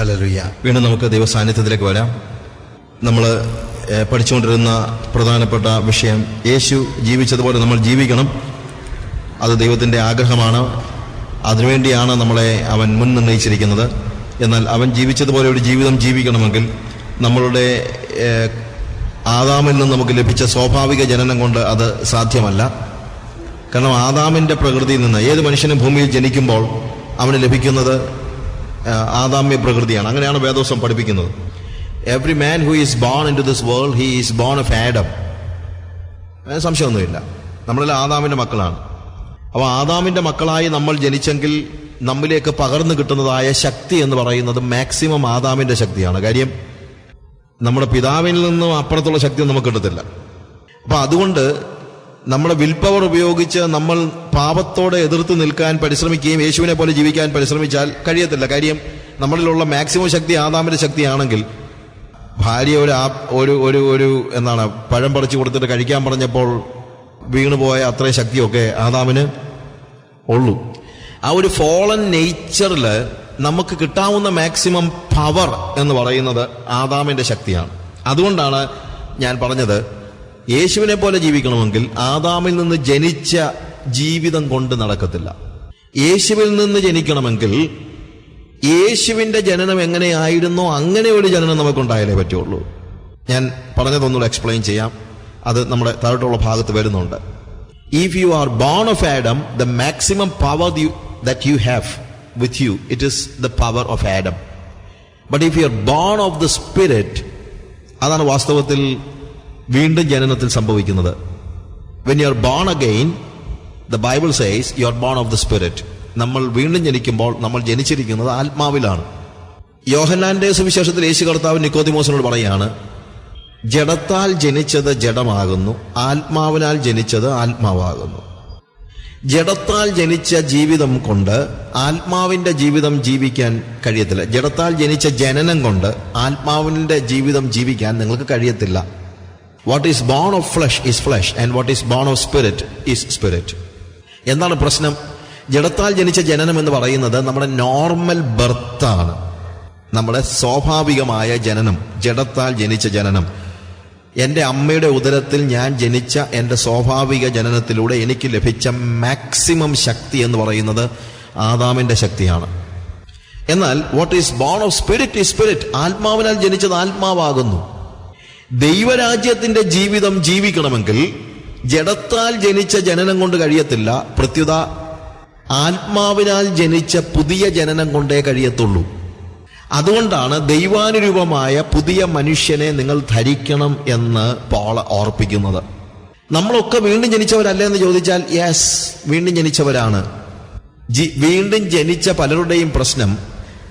ഹലലുയ വീണ്ടും നമുക്ക് ദൈവസാന്നിധ്യത്തിലേക്ക് വരാം. നമ്മൾ പഠിച്ചുകൊണ്ടിരുന്ന പ്രധാനപ്പെട്ട വിഷയം യേശു ജീവിച്ചതുപോലെ നമ്മൾ ജീവിക്കണം. അത് ദൈവത്തിന്റെ ആഗ്രഹമാണ്. അതിനുവേണ്ടിയാണ് നമ്മളെ അവൻ മുൻ നിർണയിച്ചിരിക്കുന്നത് എന്നാൽ അവൻ ജീവിച്ചതുപോലെ ഒരു ജീവിതം ജീവിക്കണമെങ്കിൽ നമ്മളുടെ ആദാമിൽ നിന്ന് നമുക്ക് ലഭിച്ച സ്വാഭാവിക ജനനം കൊണ്ട് അത് സാധ്യമല്ല. കാരണം ആദാമിന്റെ പ്രകൃതിയിൽ നിന്ന് ഏത് മനുഷ്യനും ഭൂമിയിൽ ജനിക്കുമ്പോൾ അവന് ലഭിക്കുന്നത് ആദാമ്യ പ്രകൃതിയാണ്. അങ്ങനെയാണ് വേദോസം പഠിപ്പിക്കുന്നത്. Every man who is born into this world he is born of Adam സംശയമൊന്നുമില്ല. നമ്മളെല്ലാം ആദാമിന്റെ മക്കളാണ്. അപ്പോൾ ആദാമിന്റെ മക്കളായി നമ്മൾ ജനിച്ചെങ്കിൽ നമ്മിലേക്ക് പകർന്നു കിട്ടുന്നതായ ശക്തി എന്ന് പറയുന്നത് മാക്സിമം ആദാമിന്റെ ശക്തിയാണ്. കാര്യം നമ്മുടെ പിതാവിൽ നിന്നും അപ്പുറത്തുള്ള ശക്തി നമുക്ക് കിട്ടത്തില്ല. അപ്പോൾ അതുകൊണ്ട് നമ്മുടെ വിൽ പവർ ഉപയോഗിച്ച് നമ്മൾ പാപത്തോടെ എതിർത്ത് നിൽക്കാൻ പരിശ്രമിക്കുകയും യേശുവിനെ പോലെ ജീവിക്കാൻ പരിശ്രമിച്ചാൽ കഴിയത്തില്ല. കാര്യം നമ്മളിലുള്ള മാക്സിമം ശക്തി ആദാമിന്റെ ശക്തിയാണെങ്കിൽ ഭാര്യ ഒരു ആ ഒരു ഒരു ഒരു എന്താണ് പഴം പറിച്ചു കൊടുത്തിട്ട് കഴിക്കാൻ പറഞ്ഞപ്പോൾ വീണുപോയ അത്രയും ശക്തിയൊക്കെ ആദാമിന് ഉള്ളൂ. ആ ഒരു ഫോളൻ നേച്ചറിൽ നമുക്ക് കിട്ടാവുന്ന മാക്സിമം പവർ എന്ന് പറയുന്നത് ആദാമിന്റെ ശക്തിയാണ്. അതുകൊണ്ടാണ് ഞാൻ പറഞ്ഞത് യേശുവിനെ പോലെ ജീവിക്കണമെങ്കിൽ ആദാമിൽ നിന്ന് ജനിച്ച ജീവിതം കൊണ്ട് നടക്കത്തില്ല. യേശുവിൽ നിന്ന് ജനിക്കണമെങ്കിൽ യേശുവിന്റെ ജനനം എങ്ങനെയായിരുന്നോ അങ്ങനെ ഒരു ജനനം നമുക്കുണ്ടായാലേ പറ്റുള്ളൂ. ഞാൻ പറഞ്ഞതൊന്നുകൂടെ എക്സ്പ്ലെയിൻ ചെയ്യാം. അത് നമ്മുടെ താഴോട്ടുള്ള ഭാഗത്ത് വരുന്നുണ്ട്. If you are born of Adam the maximum power that you have with you it is the power of Adam but if you are born of the spirit അതാണ് വാസ്തവത്തിൽ വീണ്ടും ജനനത്തിൽ സംഭവിക്കുന്നത്. When you are born again the Bible says you are born of the spirit നമ്മൾ വീണ്ടും ജനിക്കുമ്പോൾ നമ്മൾ ജനിച്ചിരിക്കുന്നത് ആത്മാവിലാണ്. യോഹന്നാന്റെ സുവിശേഷത്തിൽ യേശു കർത്താവ് നിക്കോതിമോസിനോട് പറയാണ് ജഡത്താൽ ജനിച്ചത് ജഡമാകുന്നു ആത്മാവിനാൽ ജനിച്ചത് ആത്മാവാകുന്നു. ജഡത്താൽ ജനിച്ച ജീവിതം കൊണ്ട് ആത്മാവിന്റെ ജീവിതം ജീവിക്കാൻ കഴിയത്തില്ല. ജഡത്താൽ ജനിച്ച ജനനം കൊണ്ട് ആത്മാവിന്റെ ജീവിതം ജീവിക്കാൻ നിങ്ങൾക്ക് കഴിയത്തില്ല. What is born of flesh is flesh and what is born of spirit is spirit എന്താണ് പ്രശ്നം? ജഡത്താൽ ജനിച്ച ജനനം എന്ന് പറയുന്നത് നമ്മുടെ നോർമൽ ബർത്താണ് നമ്മുടെ സ്വാഭാവികമായ ജനനം ജഡത്താൽ ജനിച്ച ജനനം. എന്റെ അമ്മയുടെ ഉദരത്തിൽ ഞാൻ ജനിച്ച എന്റെ സ്വാഭാവിക ജനനത്തിലൂടെ എനിക്ക് ലഭിച്ച മാക്സിമം ശക്തി എന്ന് പറയുന്നത് ആദാമിന്റെ ശക്തിയാണ്. എന്നാൽ what is born of spirit is spirit ആത്മാവിനാൽ ജനിച്ചത് ആത്മാവാകുന്നു. ദൈവരാജ്യത്തിന്റെ ജീവിതം ജീവിക്കണമെങ്കിൽ ജഡത്താൽ ജനിച്ച ജനനം കൊണ്ട് കഴിയത്തില്ല പ്രത്യുത ആത്മാവിനാൽ ജനിച്ച പുതിയ ജനനം കൊണ്ടേ കഴിയത്തുള്ളൂ. അതുകൊണ്ടാണ് ദൈവാനുരൂപമായ പുതിയ മനുഷ്യനെ നിങ്ങൾ ധരിക്കണം എന്ന് പോള ഓർപ്പിക്കുന്നത്. നമ്മളൊക്കെ വീണ്ടും ജനിച്ചവരല്ലേ എന്ന് ചോദിച്ചാൽ യെസ് വീണ്ടും ജനിച്ചവരാണ്. ജി- വീണ്ടും ജനിച്ച പലരുടെയും പ്രശ്നം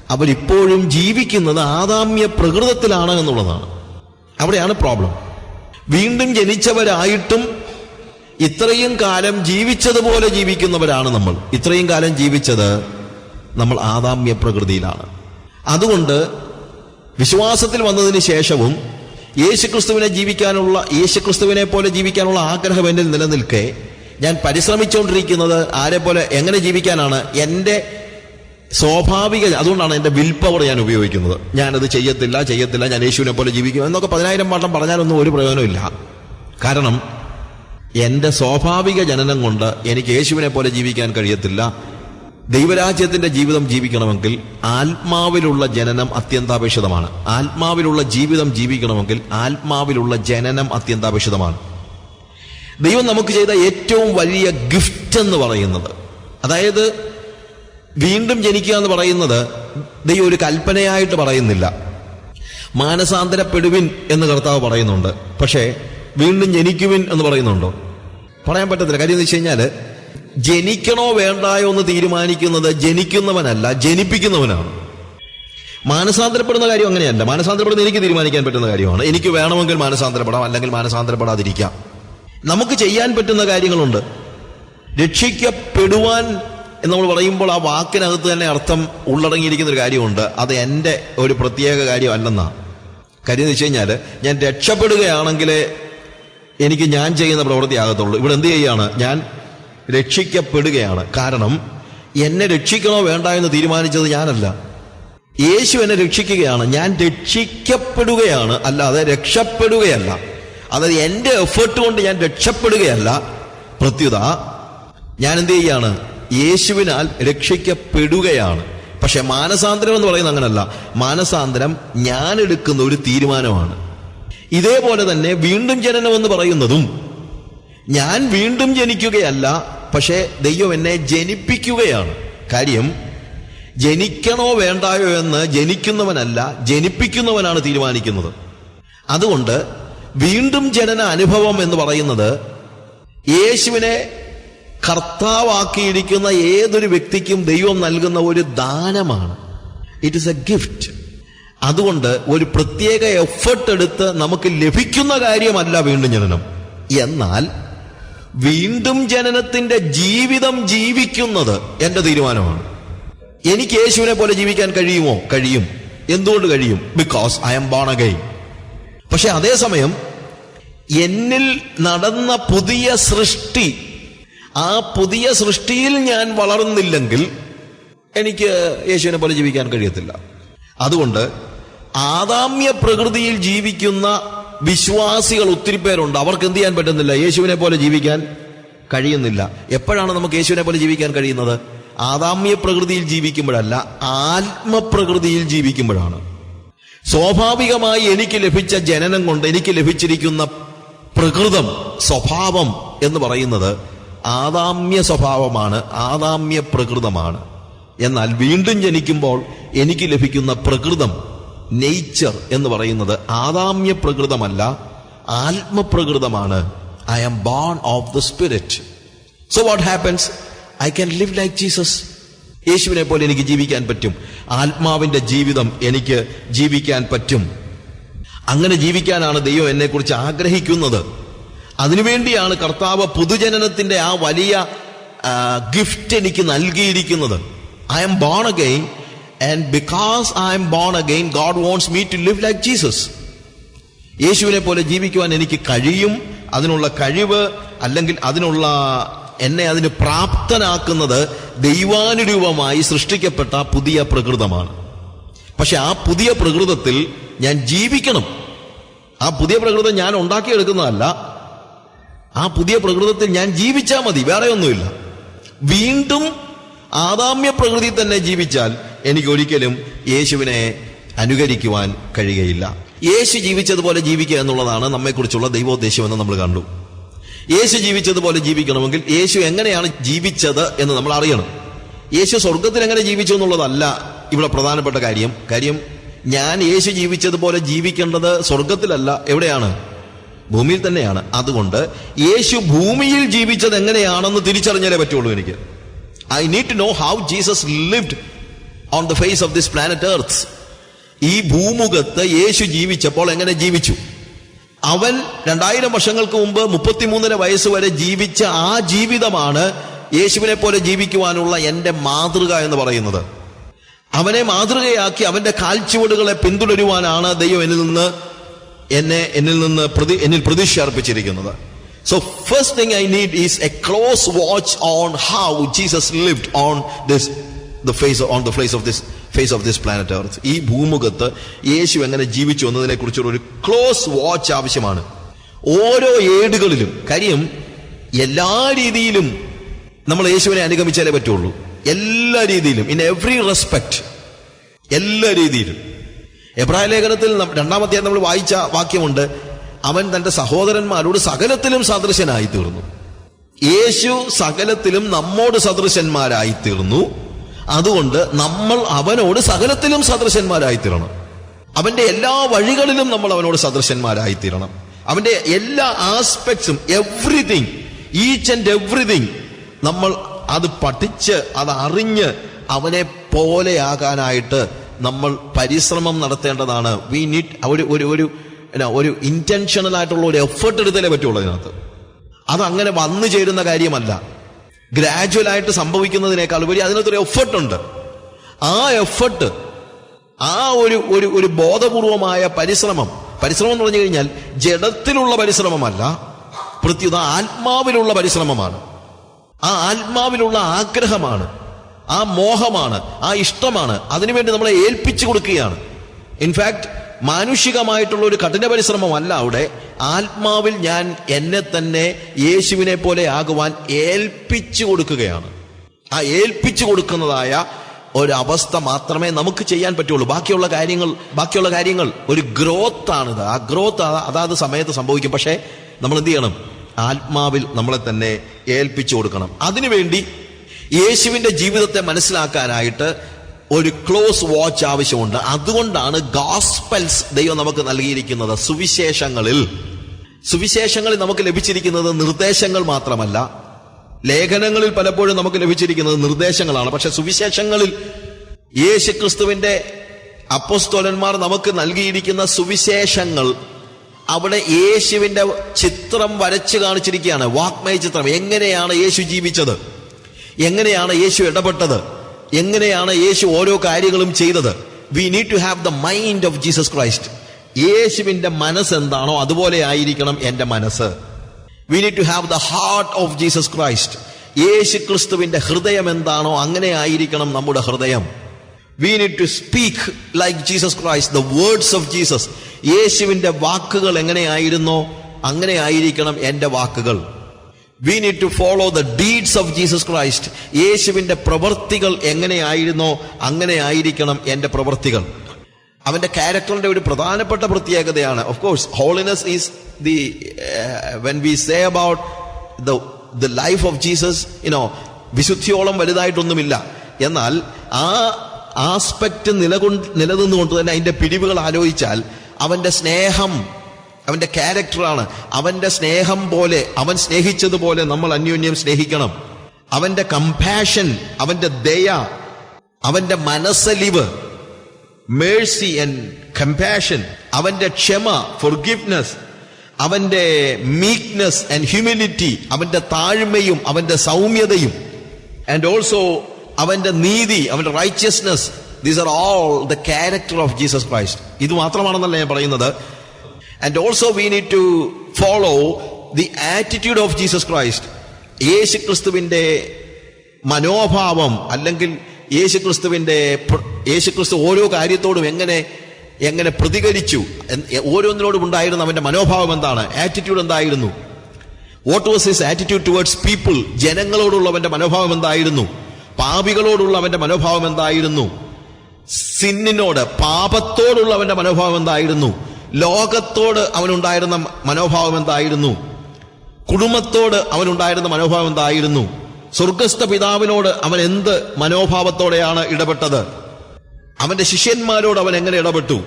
അവരിപ്പോഴും ജീവിക്കുന്നത് ആദാമ്യ പ്രകൃതത്തിലാണ് എന്നുള്ളതാണ്. അവിടെയാണ് പ്രോബ്ലം വീണ്ടും ജനിച്ചവരായിട്ടും ഇത്രയും കാലം ജീവിച്ചതുപോലെ ജീവിക്കുന്നവരാണ് നമ്മൾ. ഇത്രയും കാലം ജീവിച്ചത് നമ്മൾ ആദാമ്യ പ്രകൃതിയിലാണ് അതുകൊണ്ട് വിശ്വാസത്തിൽ വന്നതിന് ശേഷവും യേശുക്രിസ്തുവിനെ ജീവിക്കാനുള്ള യേശുക്രിസ്തുവിനെ പോലെ ജീവിക്കാനുള്ള ആഗ്രഹം എന്നിൽ നിലനിൽക്കെ ഞാൻ പരിശ്രമിച്ചുകൊണ്ടിരിക്കുന്നത് ആരെ പോലെ എങ്ങനെ ജീവിക്കാനാണ് എന്റെ സ്വാഭാവിക അതുകൊണ്ടാണ് എന്റെ വിൽ പവർ ഞാൻ ഉപയോഗിക്കുന്നത്. ഞാനത് ചെയ്യത്തില്ല ചെയ്യത്തില്ല ഞാൻ യേശുവിനെ പോലെ ജീവിക്കും എന്നൊക്കെ പതിനായിരം വട്ടം പറഞ്ഞാലൊന്നും ഒരു പ്രയോജനമില്ല കാരണം എന്റെ സ്വാഭാവിക ജനനം കൊണ്ട് എനിക്ക് യേശുവിനെ പോലെ ജീവിക്കാൻ കഴിയത്തില്ല. ദൈവരാജ്യത്തിന്റെ ജീവിതം ജീവിക്കണമെങ്കിൽ ആത്മാവിലുള്ള ജനനം അത്യന്താപേക്ഷിതമാണ്. ആത്മാവിലുള്ള ജീവിതം ജീവിക്കണമെങ്കിൽ ആത്മാവിലുള്ള ജനനം അത്യന്താപേക്ഷിതമാണ്. ദൈവം നമുക്ക് ചെയ്ത ഏറ്റവും വലിയ ഗിഫ്റ്റ് എന്ന് പറയുന്നത്. അതായത് വീണ്ടും ജനിക്കുക എന്ന് പറയുന്നത് ദൈവം ഒരു കൽപ്പനയായിട്ട് പറയുന്നില്ല. മാനസാന്തരപ്പെടുവിൻ എന്ന് കർത്താവ് പറയുന്നുണ്ട്. പക്ഷേ വീണ്ടും ജനിക്കുവിൻ എന്ന് പറയുന്നുണ്ടോ? പറയാൻ പറ്റത്തില്ല. കാര്യം എന്ന് വെച്ച് കഴിഞ്ഞാൽ ജനിക്കണോ വേണ്ടായോ എന്ന് തീരുമാനിക്കുന്നത് ജനിക്കുന്നവനല്ല ജനിപ്പിക്കുന്നവനാണ്. മാനസാന്തരപ്പെടുന്ന കാര്യം അങ്ങനെയല്ല. മാനസാന്തരപ്പെടുന്ന എനിക്ക് തീരുമാനിക്കാൻ പറ്റുന്ന കാര്യമാണ്. എനിക്ക് വേണമെങ്കിൽ മാനസാന്തരപ്പെടാം അല്ലെങ്കിൽ മാനസാന്തരപ്പെടാതിരിക്കാം. നമുക്ക് ചെയ്യാൻ പറ്റുന്ന കാര്യങ്ങളുണ്ട്. രക്ഷിക്കപ്പെടുവാൻ എന്ന് നമ്മൾ പറയുമ്പോൾ ആ വാക്കിനകത്ത് തന്നെ അർത്ഥം ഉള്ളടങ്ങിയിരിക്കുന്ന ഒരു കാര്യമുണ്ട്. അത് എന്റെ ഒരു പ്രത്യേക കാര്യമല്ലെന്നാ. കാര്യം എന്ന് വെച്ച് കഴിഞ്ഞാൽ ഞാൻ രക്ഷപ്പെടുകയാണെങ്കിൽ എനിക്ക് ഞാൻ ചെയ്യുന്ന പ്രവൃത്തി ആകത്തുള്ളൂ. ഇവിടെ എന്ത് ചെയ്യുകയാണ് ഞാൻ രക്ഷിക്കപ്പെടുകയാണ്. കാരണം എന്നെ രക്ഷിക്കണോ വേണ്ട എന്ന് തീരുമാനിച്ചത് ഞാനല്ല. യേശു എന്നെ രക്ഷിക്കുകയാണ്. ഞാൻ രക്ഷിക്കപ്പെടുകയാണ്. അല്ലാതെ രക്ഷപ്പെടുകയല്ല. അതായത് എന്റെ എഫേർട്ട് കൊണ്ട് ഞാൻ രക്ഷപ്പെടുകയല്ല. പ്രത്യുത ഞാൻ എന്ത് ചെയ്യാണ്? യേശുവിനാൽ രക്ഷിക്കപ്പെടുകയാണ്. പക്ഷെ മാനസാന്തരം എന്ന് പറയുന്നത് അങ്ങനല്ല. മാനസാന്തരം ഞാൻ എടുക്കുന്ന ഒരു തീരുമാനമാണ്. ഇതേപോലെ തന്നെ വീണ്ടും ജനനം എന്ന് പറയുന്നതും ഞാൻ വീണ്ടും ജനിക്കുകയല്ല പക്ഷേ ദൈവം എന്നെ ജനിപ്പിക്കുകയാണ്. കാര്യം ജനിക്കണോ വേണ്ടായോ എന്ന് ജനിക്കുന്നവനല്ല ജനിപ്പിക്കുന്നവനാണ് തീരുമാനിക്കുന്നത്. അതുകൊണ്ട് വീണ്ടും ജനന അനുഭവം എന്ന് പറയുന്നത് യേശുവിനെ കർത്താവാക്കിയിരിക്കുന്ന ഏതൊരു വ്യക്തിക്കും ദൈവം നൽകുന്ന ഒരു ദാനമാണ്. ഇറ്റ് ഇസ് എ ഗിഫ്റ്റ് അതുകൊണ്ട് ഒരു പ്രത്യേക എഫർട്ട് എടുത്ത് നമുക്ക് ലഭിക്കുന്ന കാര്യമല്ല വീണ്ടും ജനനം. എന്നാൽ വീണ്ടും ജനനത്തിന്റെ ജീവിതം ജീവിക്കുന്നത് എന്റെ തീരുമാനമാണ്. എനിക്ക് യേശുവിനെ പോലെ ജീവിക്കാൻ കഴിയുമോ? കഴിയും. എന്തുകൊണ്ട് കഴിയും? Because I'm born again പക്ഷെ അതേസമയം എന്നിൽ നടന്ന പുതിയ സൃഷ്ടി ആ പുതിയ സൃഷ്ടിയിൽ ഞാൻ വളർന്നില്ലെങ്കിൽ എനിക്ക് യേശുവിനെ പോലെ ജീവിക്കാൻ കഴിയത്തില്ല. അതുകൊണ്ട് ആദാമ്യ പ്രകൃതിയിൽ ജീവിക്കുന്ന വിശ്വാസികൾ ഒത്തിരി പേരുണ്ട്. അവർക്ക് എന്ത് ചെയ്യാൻ പറ്റുന്നില്ല? യേശുവിനെ പോലെ ജീവിക്കാൻ കഴിയുന്നില്ല. എപ്പോഴാണ് നമുക്ക് യേശുവിനെ പോലെ ജീവിക്കാൻ കഴിയുന്നത്? ആദാമ്യ പ്രകൃതിയിൽ ജീവിക്കുമ്പോഴല്ല ആത്മപ്രകൃതിയിൽ ജീവിക്കുമ്പോഴാണ്. സ്വാഭാവികമായി എനിക്ക് ലഭിച്ച ജനനം കൊണ്ട് എനിക്ക് ലഭിച്ചിരിക്കുന്ന പ്രകൃതം സ്വഭാവം എന്ന് പറയുന്നത് ആദാമ്യ സ്വഭാവമാണ് ആദാമ്യ പ്രകൃതമാണ്. എന്നാൽ വീണ്ടും ജനിക്കുമ്പോൾ എനിക്ക് ലഭിക്കുന്ന പ്രകൃതം നെയ്ച്ചർ എന്ന് പറയുന്നത് ആദാമ്യ പ്രകൃതമല്ല ആത്മപ്രകൃതമാണ്. I am born of the spirit so what happens I can live like Jesus യേശുവിനെ പോലെ എനിക്ക് ജീവിക്കാൻ പറ്റും. ആത്മാവിന്റെ ജീവിതം എനിക്ക് ജീവിക്കാൻ പറ്റും. അങ്ങനെ ജീവിക്കാനാണ് ദൈവം എന്നെക്കുറിച്ച് ആഗ്രഹിക്കുന്നത്. അതിനുവേണ്ടിയാണ് കർത്താവ് പൊതുജനനത്തിന്റെ ആ വലിയ ഗിഫ്റ്റ് എനിക്ക് നൽകിയിരിക്കുന്നത്. I'm born again and because I'm born again God wants me to live like Jesus യേശുവിനെ പോലെ ജീവിക്കുവാൻ എനിക്ക് കഴിയും അതിനുള്ള കഴിവ് അല്ലെങ്കിൽ അതിനുള്ള എന്നെ അതിന് പ്രാപ്തനാക്കുന്നത് ദൈവാനുരൂപമായി സൃഷ്ടിക്കപ്പെട്ട പുതിയ പ്രകൃതമാണ്. പക്ഷെ ആ പുതിയ പ്രകൃതത്തിൽ ഞാൻ ജീവിക്കണം. ആ പുതിയ പ്രകൃതം ഞാൻ ഉണ്ടാക്കിയെടുക്കുന്നതല്ല ആ പുതിയ പ്രകൃതത്തിൽ ഞാൻ ജീവിച്ചാൽ മതി വേറെ ഒന്നുമില്ല. വീണ്ടും ആദാമ്യ പ്രകൃതി തന്നെ ജീവിച്ചാൽ എനിക്ക് ഒരിക്കലും യേശുവിനെ അനുകരിക്കുവാൻ കഴിയുകയില്ല. യേശു ജീവിച്ചതുപോലെ ജീവിക്കുക എന്നുള്ളതാണ് നമ്മെക്കുറിച്ചുള്ള ദൈവോദ്ദേശം എന്ന് നമ്മൾ കണ്ടു. യേശു ജീവിച്ചതുപോലെ ജീവിക്കണമെങ്കിൽ യേശു എങ്ങനെയാണ് ജീവിച്ചത് എന്ന് നമ്മൾ അറിയണം. യേശു സ്വർഗത്തിൽ എങ്ങനെ ജീവിച്ചു എന്നുള്ളതല്ല ഇവിടെ പ്രധാനപ്പെട്ട കാര്യം. കാര്യം ഞാൻ യേശു ജീവിച്ചതുപോലെ ജീവിക്കേണ്ടത് സ്വർഗത്തിലല്ല എവിടെയാണ്? ഭൂമിയിൽ തന്നെയാണ്. അതുകൊണ്ട് യേശു ഭൂമിയിൽ ജീവിച്ചത് എങ്ങനെയാണെന്ന് തിരിച്ചറിഞ്ഞാലേ പറ്റുള്ളൂ എനിക്ക്. I need to know how Jesus lived on the face of this planet earth ഈ ഭൂമുഖത്ത് യേശു ജീവിച്ചപ്പോൾ എങ്ങനെ ജീവിച്ചു? അവൻ രണ്ടായിരം വർഷങ്ങൾക്ക് മുമ്പ് മുപ്പത്തിമൂന്നര വയസ്സ് വരെ ജീവിച്ച ആ ജീവിതമാണ് യേശുവിനെ പോലെ ജീവിക്കുവാനുള്ള എന്റെ മാതൃക എന്ന് പറയുന്നത്. അവനെ മാതൃകയാക്കി അവന്റെ കാൽച്ചുവടുകളെ പിന്തുടരുവാനാണ് ദൈവം എന്നിൽ നിന്ന് എന്നെ എന്നിൽ നിന്ന് പ്രതി എന്നിൽ പ്രതീക്ഷ അർപ്പിച്ചിരിക്കുന്നത്. So first thing I need is a close watch on how Jesus lived on this the face on the face of this face of this planet earth ഈ ഭൂമുഖത്ത് യേശു എങ്ങനെ ജീവിച്ചു എന്നതിനെ കുറിച്ചുള്ള ഒരു ക്ലോസ് വാച്ച് ആവശ്യമാണ്. ഓരോ ഏടുകളിലും കാര്യം എല്ലാ രീതിയിലും നമ്മൾ യേശുവിനെ അനുഗമിച്ചാലേ പറ്റുള്ളൂ. എല്ലാ രീതിയിലും ഇൻ എവറി റെസ്പെക്ട് എല്ലാ രീതിയിലും. എബ്രായ ലേഖനത്തിൽ രണ്ടാമധ്യായം നമ്മൾ വായിച്ച വാക്യമുണ്ട് അവൻ തന്റെ സഹോദരന്മാരോട് സകലത്തിലും സദൃശനായി തീർന്നു യേശു സകലത്തിലും നമ്മോട് സദൃശന്മാരായി തീർന്നു അതുകൊണ്ട് നമ്മൾ അവനോട് സകലത്തിലും സദൃശന്മാരായി തീരണം അവന്റെ എല്ലാ വഴികളിലും നമ്മൾ അവനോട് സദൃശന്മാരായി തീരണം അവന്റെ എല്ലാ ആസ്പെക്ട്സും എവ്രിതിങ് ഈച്ച് ആൻഡ് എവ്രിതിങ് നമ്മൾ അത് പഠിച്ച് അത് അറിഞ്ഞ് അവനെ പോലെയാകാനായിട്ട് നമ്മൾ പരിശ്രമം നടത്തേണ്ടതാണ്. വി നീഡ് ഒരു ഒരു ഒരു ഒരു ഇന്റൻഷണൽ ആയിട്ടുള്ള ഒരു എഫേർട്ട് എടുത്താലേ പറ്റുള്ളൂ അതിനകത്ത്. അതങ്ങനെ വന്നു ചേരുന്ന കാര്യമല്ല. ഗ്രാജുവൽ ആയിട്ട് സംഭവിക്കുന്നതിനേക്കാൾ ഉപരി അതിനകത്തൊരു എഫർട്ട് ഉണ്ട്. ആ എഫേർട്ട് ആ ഒരു ഒരു ഒരു ബോധപൂർവമായ പരിശ്രമം പരിശ്രമം എന്ന് പറഞ്ഞു കഴിഞ്ഞാൽ ജഡത്തിലുള്ള പരിശ്രമമല്ല പ്രത്യുത ആത്മാവിലുള്ള പരിശ്രമമാണ്. ആ ആത്മാവിലുള്ള ആഗ്രഹമാണ്. ആ മോഹമാണ് ആ ഇഷ്ടമാണ് അതിനുവേണ്ടി നമ്മളെ ഏൽപ്പിച്ചു കൊടുക്കുകയാണ്. ഇൻഫാക്ട് മാനുഷികമായിട്ടുള്ള ഒരു കഠിന പരിശ്രമമല്ല അവിടെ. ആത്മാവിൽ ഞാൻ എന്നെ തന്നെ യേശുവിനെ പോലെ ആകുവാൻ ഏൽപ്പിച്ചു കൊടുക്കുകയാണ്. ആ ഏൽപ്പിച്ചു കൊടുക്കുന്നതായ ഒരവസ്ഥ മാത്രമേ നമുക്ക് ചെയ്യാൻ പറ്റുള്ളൂ. ബാക്കിയുള്ള കാര്യങ്ങൾ ബാക്കിയുള്ള കാര്യങ്ങൾ ഒരു ഗ്രോത്ത് ആണിത് ആ ഗ്രോത്ത് അതാത് സമയത്ത് സംഭവിക്കും. പക്ഷേ നമ്മൾ എന്ത് ചെയ്യണം? ആത്മാവിൽ നമ്മളെ തന്നെ ഏൽപ്പിച്ചു കൊടുക്കണം. അതിനുവേണ്ടി യേശുവിന്റെ ജീവിതത്തെ മനസ്സിലാക്കാനായിട്ട് ഒരു ക്ലോസ് വാച്ച് ആവശ്യമുണ്ട്. അതുകൊണ്ടാണ് ഗാസ്പെൽസ് ദൈവം നമുക്ക് നൽകിയിരിക്കുന്നത് സുവിശേഷങ്ങളിൽ. സുവിശേഷങ്ങളിൽ നമുക്ക് ലഭിച്ചിരിക്കുന്നത് നിർദ്ദേശങ്ങൾ മാത്രമല്ല. ലേഖനങ്ങളിൽ പലപ്പോഴും നമുക്ക് ലഭിച്ചിരിക്കുന്നത് നിർദ്ദേശങ്ങളാണ്. പക്ഷെ സുവിശേഷങ്ങളിൽ യേശു ക്രിസ്തുവിന്റെ അപ്പോസ്തോലന്മാർ നമുക്ക് നൽകിയിരിക്കുന്ന സുവിശേഷങ്ങൾ അവിടെ യേശുവിന്റെ ചിത്രം വരച്ചു കാണിച്ചിരിക്കുകയാണ്. വാക്മയ ചിത്രം. എങ്ങനെയാണ് യേശു ജീവിച്ചത്? എങ്ങനെയാണ് യേശു ഇടപെട്ടത്? എങ്ങനെയാണ് യേശു ഓരോ കാര്യങ്ങളും ചെയ്തത്? We need to have the mind of Jesus Christ യേശുവിന്റെ മനസ്സ് എന്താണോ അതുപോലെ ആയിരിക്കണം എന്റെ മനസ്സ്. We need to have the heart of Jesus Christ യേശു ക്രിസ്തുവിന്റെ ഹൃദയം എന്താണോ അങ്ങനെ ആയിരിക്കണം നമ്മുടെ ഹൃദയം. We need to speak like Jesus Christ the words of Jesus യേശുവിന്റെ വാക്കുകൾ എങ്ങനെയായിരുന്നോ അങ്ങനെ ആയിരിക്കണം എന്റെ വാക്കുകൾ. We need to follow the deeds of Jesus Christ യേശുവിന്റെ പ്രവൃത്തികൾ എങ്ങനെയായിരുന്നോ അങ്ങനെ ആയിരിക്കണം എന്റെ പ്രവൃത്തികൾ അവന്റെ ക്യാരക്ടറിന്റെ ഒരു പ്രധാനപ്പെട്ട പ്രത്യേകതയാണ്. Of course holiness is the when we say about the the life of Jesus ഇനോ വിശുദ്ധിയോളം വലുതായിട്ടൊന്നുമില്ല. എന്നാൽ ആ ആസ്പെക്ട് നിലകൊണ്ട് നിലനിന്നുകൊണ്ട് തന്നെ അതിന്റെ പിരിവുകൾ ആലോചിച്ചാൽ അവന്റെ സ്നേഹം അവന്റെ ക്യാരക്ടറാണ് അവന്റെ സ്നേഹം പോലെ അവൻ സ്നേഹിച്ചതുപോലെ നമ്മൾ അന്യോന്യം സ്നേഹിക്കണം. അവന്റെ കമ്പാഷൻ അവന്റെ ദയ അവന്റെ മനസ്സലിവ് മേഴ്സി ആൻഡ് കമ്പാഷൻ അവന്റെ ക്ഷമ ഫൊർഗിവ്നെസ് അവന്റെ മീക്ക്നെസ് ആൻഡ് ഹ്യൂമിനിറ്റി അവന്റെ താഴ്മയും അവന്റെ സൗമ്യതയും ആൻഡ് ഓൾസോ അവന്റെ നീതി അവന്റെ righteousness these are all the character of Jesus Christ ഇത് മാത്രമാണെന്നല്ല ഞാൻ പറയുന്നത്. And also we need to follow the attitude of Jesus Christ യേശു ക്രിസ്തുവിന്റെ മനോഭാവം അല്ലെങ്കിൽ യേശു ക്രിസ്തുവിന്റെ യേശു ക്രിസ്തു ഓരോ കാര്യത്തോടും എങ്ങനെ എങ്ങനെ പ്രതികരിച്ചു ഓരോന്നിനോടും ഉണ്ടായിരുന്ന അവന്റെ മനോഭാവം എന്താണ്? ആറ്റിറ്റ്യൂഡ് എന്തായിരുന്നു? What was his attitude towards people ജനങ്ങളോടുള്ളവന്റെ മനോഭാവം എന്തായിരുന്നു? പാപികളോടുള്ള അവന്റെ മനോഭാവം എന്തായിരുന്നു? സിന്നിനോട് പാപത്തോടുള്ള അവന്റെ മനോഭാവം എന്തായിരുന്നു? ലോകത്തോട് അവനുണ്ടായിരുന്ന മനോഭാവം എന്തായിരുന്നു? കുടുംബത്തോട് അവനുണ്ടായിരുന്ന മനോഭാവം എന്തായിരുന്നു? സ്വർഗസ്ഥ പിതാവിനോട് അവൻ എന്ത് മനോഭാവത്തോടെയാണ് ഇടപെട്ടത്? അവന്റെ ശിഷ്യന്മാരോട് അവൻ എങ്ങനെ ഇടപെട്ടു?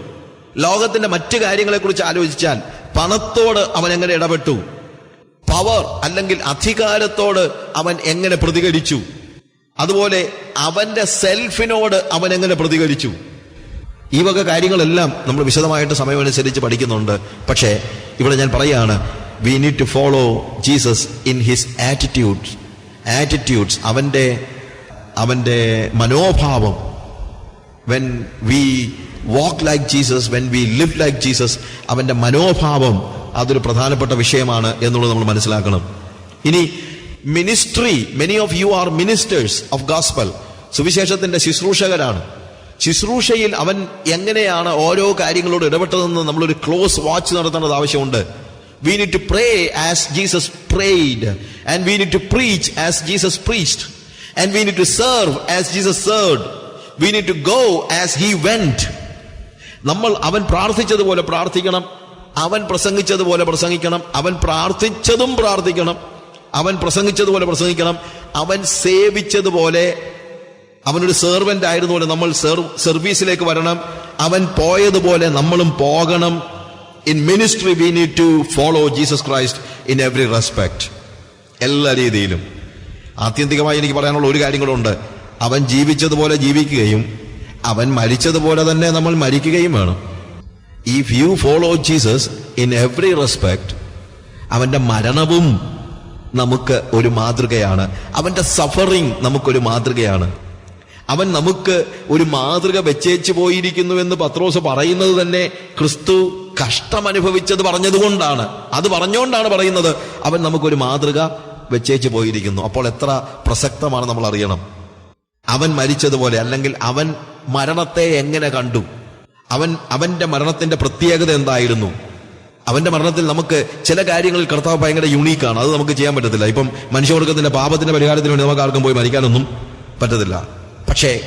ലോകത്തിന്റെ മറ്റു കാര്യങ്ങളെക്കുറിച്ച് ആലോചിച്ചാൽ പണത്തോട് അവൻ എങ്ങനെ ഇടപെട്ടു? പവർ അല്ലെങ്കിൽ അധികാരത്തോട് അവൻ എങ്ങനെ പ്രതികരിച്ചു? അതുപോലെ അവന്റെ സെൽഫിനോട് അവൻ എങ്ങനെ പ്രതികരിച്ചു? ഈ വക കാര്യങ്ങളെല്ലാം നമ്മൾ വിശദമായിട്ട് സമയമനുസരിച്ച് പഠിക്കുന്നുണ്ട്. പക്ഷേ ഇവിടെ ഞാൻ പറയാണ് we need to follow Jesus in his attitudes attitudes അവന്റെ അവന്റെ മനോഭാവം. When we walk like Jesus when we live like Jesus അവന്റെ മനോഭാവം അതൊരു പ്രധാനപ്പെട്ട വിഷയമാണ് എന്നുള്ളത് നമ്മൾ മനസ്സിലാക്കണം. ഇനി ministry many of you are ministers of gospel സുവിശേഷത്തിന്റെ ശുശ്രൂഷകരാണ്. ശുശ്രൂഷയിൽ അവൻ എങ്ങനെയാണ് ഓരോ കാര്യങ്ങളോട് ഇടപെട്ടതെന്ന് നമ്മളൊരു ക്ലോസ് വാച്ച് നടത്തേണ്ടത് ആവശ്യമുണ്ട്. We need to pray as Jesus prayed and we need to preach as Jesus preached and we need to serve as Jesus served we need to go as he went നമ്മൾ അവൻ പ്രാർത്ഥിച്ചതുപോലെ പ്രാർത്ഥിക്കണം അവൻ പ്രസംഗിച്ചതുപോലെ പ്രസംഗിക്കണം അവൻ പ്രാർത്ഥിച്ചതും പ്രാർത്ഥിക്കണം അവൻ പ്രസംഗിച്ചതുപോലെ പ്രസംഗിക്കണം അവൻ സേവിച്ചതുപോലെ അവനൊരു സെർവന്റ് ആയിരുന്നുപോലെ നമ്മൾ സർവീസിലേക്ക് വരണം. അവൻ പോയതുപോലെ നമ്മളും പോകണം. In ministry we need to follow Jesus Christ in every respect എല്ലാ രീതിയിലും. ആത്യന്തികമായി എനിക്ക് പറയാനുള്ള ഒരു കാര്യം കൂടെ ഉണ്ട്. അവൻ ജീവിച്ചതുപോലെ ജീവിക്കുകയും അവൻ മരിച്ചതുപോലെ തന്നെ നമ്മൾ മരിക്കുകയും വേണം. If you follow Jesus in every respect അവന്റെ മരണവും നമുക്ക് ഒരു മാതൃകയാണ്. അവന്റെ സഫറിങ് നമുക്കൊരു മാതൃകയാണ്. അവൻ നമുക്ക് ഒരു മാതൃക വെച്ചേച്ചു പോയിരിക്കുന്നു എന്ന് പത്രോസ് പറയുന്നത് തന്നെ ക്രിസ്തു കഷ്ടം അനുഭവിച്ചത് പറഞ്ഞതുകൊണ്ടാണ്. അത് പറഞ്ഞുകൊണ്ടാണ് പറയുന്നത് അവൻ നമുക്കൊരു മാതൃക വെച്ചേച്ചു പോയിരിക്കുന്നു. അപ്പോൾ എത്ര പ്രസക്തമാണ് നമ്മൾ അറിയണം. അവൻ മരിച്ചതുപോലെ അല്ലെങ്കിൽ അവൻ മരണത്തെ എങ്ങനെ കണ്ടു? അവൻ അവന്റെ മരണത്തിന്റെ പ്രത്യേകത എന്തായിരുന്നു? അവന്റെ മരണത്തിൽ നമുക്ക് ചില കാര്യങ്ങളിൽ കർത്താവ് ഭയങ്കര യുണീക്കാണ്. അത് നമുക്ക് ചെയ്യാൻ പറ്റത്തില്ല. ഇപ്പം മനുഷ്യവർഗത്തിന്റെ പാപത്തിന്റെ പരിഹാരത്തിന് വേണ്ടി നമുക്ക് ആർക്കും പോയി മരിക്കാനൊന്നും പറ്റത്തില്ല. പക്ഷേ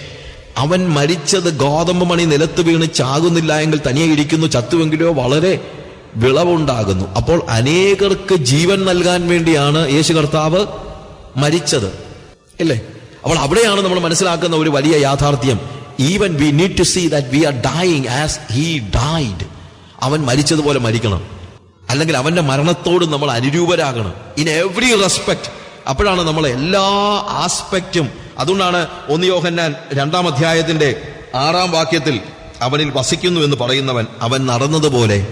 അവൻ മരിച്ചത് ഗോതമ്പ് മണി നിലത്ത് വീണ് ചാകുന്നില്ല എങ്കിൽ തനിയെ ഇരിക്കുന്നു. ചത്തുവെങ്കിലോ വളരെ വിളവുണ്ടാകുന്നു. അപ്പോൾ അനേകർക്ക് ജീവൻ നൽകാൻ വേണ്ടിയാണ് യേശു കർത്താവ് മരിച്ചത്. അല്ലേ അപ്പോൾ അവിടെയാണ് നമ്മൾ മനസ്സിലാക്കുന്ന ഒരു വലിയ യാഥാർത്ഥ്യം. Even we need to see that we are dying as he died അവൻ മരിച്ചതുപോലെ മരിക്കണം. അല്ലെങ്കിൽ അവന്റെ മരണത്തോട് നമ്മൾ അനുരൂപരാകണം. ഇൻ എവറി റെസ്പെക്ട് അപ്പോഴാണ് നമ്മൾ എല്ലാ ആസ്പെക്റ്റും അതുകൊണ്ടാണ് ഒന്ന് യോഹന്നാൻ രണ്ടാം അധ്യായത്തിന്റെ ആറാം വാക്യത്തിൽ അവനിൽ വസിക്കുന്നു എന്ന് പറയുന്നവൻ അവൻ നടന്നതുപോലെ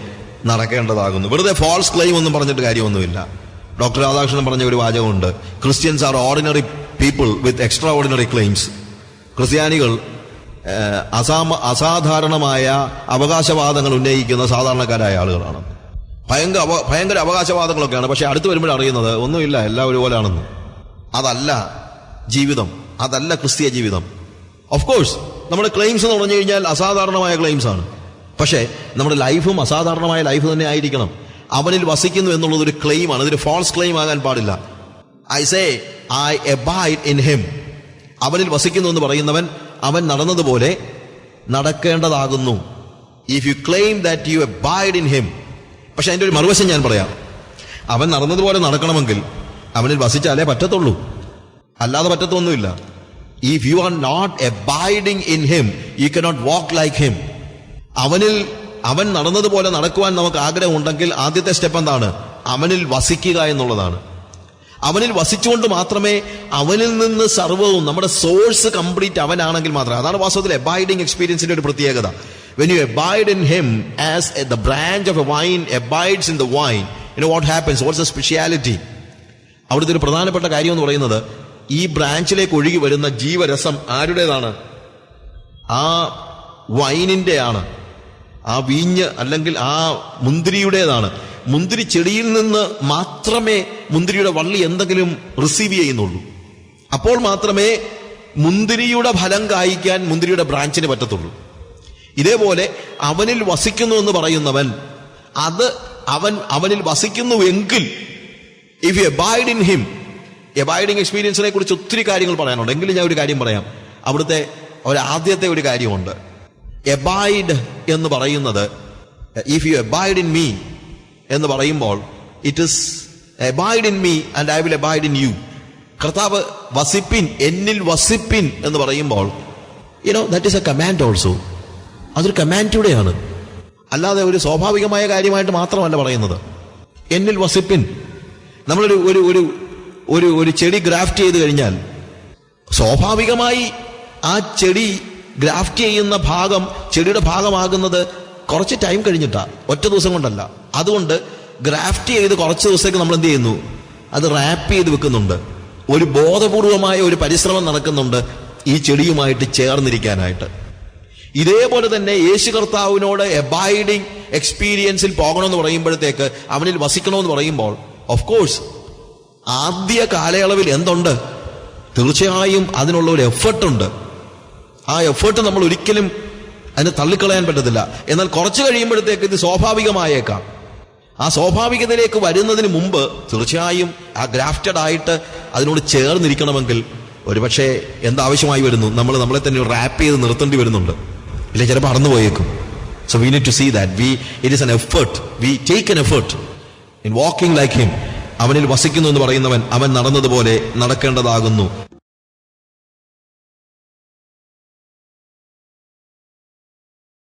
നടക്കേണ്ടതാകുന്നു. വെറുതെ ഫോൾസ് ക്ലെയിം ഒന്നും പറഞ്ഞിട്ട് കാര്യമൊന്നുമില്ല. ഡോക്ടർ രാധാകൃഷ്ണൻ പറഞ്ഞ ഒരു വാചകമുണ്ട്. Christians are ordinary people with extraordinary claims ക്രിസ്ത്യാനികൾ അസാമ അസാധാരണമായ അവകാശവാദങ്ങൾ ഉന്നയിക്കുന്ന സാധാരണക്കാരായ ആളുകളാണ്. ഭയങ്കര അവ- ഭയങ്കര അവകാശവാദങ്ങളൊക്കെയാണ്. പക്ഷെ അടുത്ത് വരുമ്പോൾ അറിയുന്നത് ഒന്നുമില്ല എല്ലാം ഒരുപോലെയാണെന്ന് അതല്ല ജീവിതം. അതല്ല ക്രിസ്തീയ ജീവിതം. ഓഫ് കോഴ്സ് നമ്മുടെ ക്ലെയിംസ് എന്ന് പറഞ്ഞു കഴിഞ്ഞാൽ അസാധാരണമായ ക്ലെയിംസ് ആണ്. പക്ഷേ നമ്മുടെ ലൈഫും അസാധാരണമായ ലൈഫ് തന്നെ ആയിരിക്കണം. അവനിൽ വസിക്കുന്നു എന്നുള്ളത് ഒരു ക്ലെയിമാണ് ഇതൊരു ഫോൾസ് ക്ലെയിം ആകാൻ പാടില്ല. I say I abide in him അവനിൽ വസിക്കുന്നു എന്ന് പറയുന്നവൻ അവൻ നടന്നതുപോലെ നടക്കേണ്ടതാകുന്നു. If you claim that you abide in him പക്ഷെ അതിന്റെ ഒരു മറുവശം ഞാൻ പറയാം. അവൻ നടന്നതുപോലെ നടക്കണമെങ്കിൽ അവനിൽ വസിച്ചാലേ പറ്റത്തുള്ളൂ. അല്ലാതെ പറ്റത്തൊന്നുമില്ല. If you are not abiding in him you cannot walk like him അവനിൽ അവൻ നടന്നതുപോലെ നടക്കുവാൻ നമുക്ക് ആഗ്രഹമുണ്ടെങ്കിൽ ആദ്യത്തെ സ്റ്റെപ്പ് എന്താണ്? അവനിൽ വസിക്കുക എന്നുള്ളതാണ്. അവനിൽ വസിച്ചുകൊണ്ട് മാത്രമേ അവനിൽ നിന്ന് സർവവും നമ്മുടെ സോഴ്സ് കംപ്ലീറ്റ് അവനാണെങ്കിൽ മാത്രമേ. അതാണ് വാസ്തവത്തിൽ എബൈഡിങ് എക്സ്പീരിയൻസിന്റെ ഒരു പ്രത്യേകത. When you abide in him as the branch of a vine abides in the vine you what happens what's a speciality അവിടുത്തെ ഒരു പ്രധാനപ്പെട്ട കാര്യം എന്ന് പറയുന്നത് ഈ ബ്രാഞ്ചിലേക്ക് ഒഴുകി വരുന്ന ജീവരസം ആരുടേതാണ്? ആ വൈനിന്റെ ആണ് ആ വീഞ്ഞ് അല്ലെങ്കിൽ ആ മുന്തിരിയുടേതാണ്. മുന്തിരി ചെടിയിൽ നിന്ന് മാത്രമേ മുന്തിരിയുടെ വള്ളി എന്തെങ്കിലും റിസീവ് ചെയ്യുന്നുള്ളൂ. അപ്പോൾ മാത്രമേ മുന്തിരിയുടെ ഫലം കായ്ക്കാൻ മുന്തിരിയുടെ ബ്രാഞ്ചിന് പറ്റത്തുള്ളൂ. ഇതേപോലെ അവനിൽ വസിക്കുന്നു എന്ന് പറയുന്നവൻ അത് അവൻ അവനിൽ വസിക്കുന്നുവെങ്കിൽ if abide in him abiding എക്സ്പീരിയൻസിനെ കുറിച്ച് ഒത്തിരി കാര്യങ്ങൾ പറയാനുണ്ട്. എങ്കിലും ഞാൻ ഒരു കാര്യം പറയാം. അവിടുത്തെ ഒരു ആദ്യത്തെ ഒരു കാര്യമുണ്ട്. എബൈഡ് എന്ന് പറയുന്നത് if you abide in me എന്ന് പറയുമ്പോൾ it is abide in me and I will abide in you കർത്താവ് വസിപ്പിൻ എന്നിൽ വസിപ്പിൻ എന്ന് പറയുമ്പോൾ you know that is a command also അതൊരു കമാൻഡൂടെയാണ് അല്ലാതെ ഒരു സ്വാഭാവികമായ കാര്യമായിട്ട് മാത്രമല്ല പറയുന്നത്. എന്നിൽ വസിപ്പിൻ. നമ്മളൊരു ഒരു ഒരു ഒരു ഒരു ചെടി ഗ്രാഫ്റ്റ് ചെയ്ത് കഴിഞ്ഞാൽ സ്വാഭാവികമായി ആ ചെടി ഗ്രാഫ്റ്റ് ചെയ്യുന്ന ഭാഗം ചെടിയുടെ ഭാഗമാകുന്നത് കുറച്ച് ടൈം കഴിഞ്ഞിട്ടാ ഒറ്റ ദിവസം കൊണ്ടല്ല. അതുകൊണ്ട് ഗ്രാഫ്റ്റ് ചെയ്ത് കുറച്ച് ദിവസത്തേക്ക് നമ്മൾ എന്ത് ചെയ്യുന്നു? അത് റാപ്പ് ചെയ്ത് വെക്കുന്നുണ്ട്. ഒരു ബോധപൂർവമായ ഒരു പരിശ്രമം നടക്കുന്നുണ്ട് ഈ ചെടിയുമായിട്ട് ചേർന്നിരിക്കാനായിട്ട്. ഇതേപോലെ തന്നെ യേശു കർത്താവിനോട് എബൈഡിങ് എക്സ്പീരിയൻസിൽ പോകണമെന്ന് പറയുമ്പോഴത്തേക്ക് അവനിൽ വസിക്കണമെന്ന് പറയുമ്പോൾ ഓഫ് കോഴ്സ് ആദ്യ കാലയളവിൽ എന്തുണ്ട്? തീർച്ചയായും അതിനുള്ള ഒരു എഫേർട്ടുണ്ട് ആ എഫേർട്ട് നമ്മൾ ഒരിക്കലും അതിനെ തള്ളിക്കളയാൻ പറ്റത്തില്ല. എന്നാൽ കുറച്ച് കഴിയുമ്പോഴത്തേക്ക് ഇത് സ്വാഭാവികമായേക്കാം. ആ സ്വാഭാവികതയിലേക്ക് വരുന്നതിന് മുമ്പ് തീർച്ചയായും ആ ഗ്രാഫ്റ്റഡ് ആയിട്ട് അതിനോട് ചേർന്നിരിക്കണമെങ്കിൽ ഒരുപക്ഷെ എന്താവശ്യമായി വരുന്നു? നമ്മൾ നമ്മളെ തന്നെ റാപ്പ് ചെയ്ത് നിർത്തേണ്ടി വരുന്നുണ്ട്. ഇല്ല ചിലപ്പോൾ അറന്നു പോയേക്കും. So we need to see that we it is an effort we take an effort in walking like him അവനിൽ വസിക്കുന്നു എന്ന് പറയുന്നവൻ അവൻ നടന്നതുപോലെ നടക്കേണ്ടതാകുന്നു.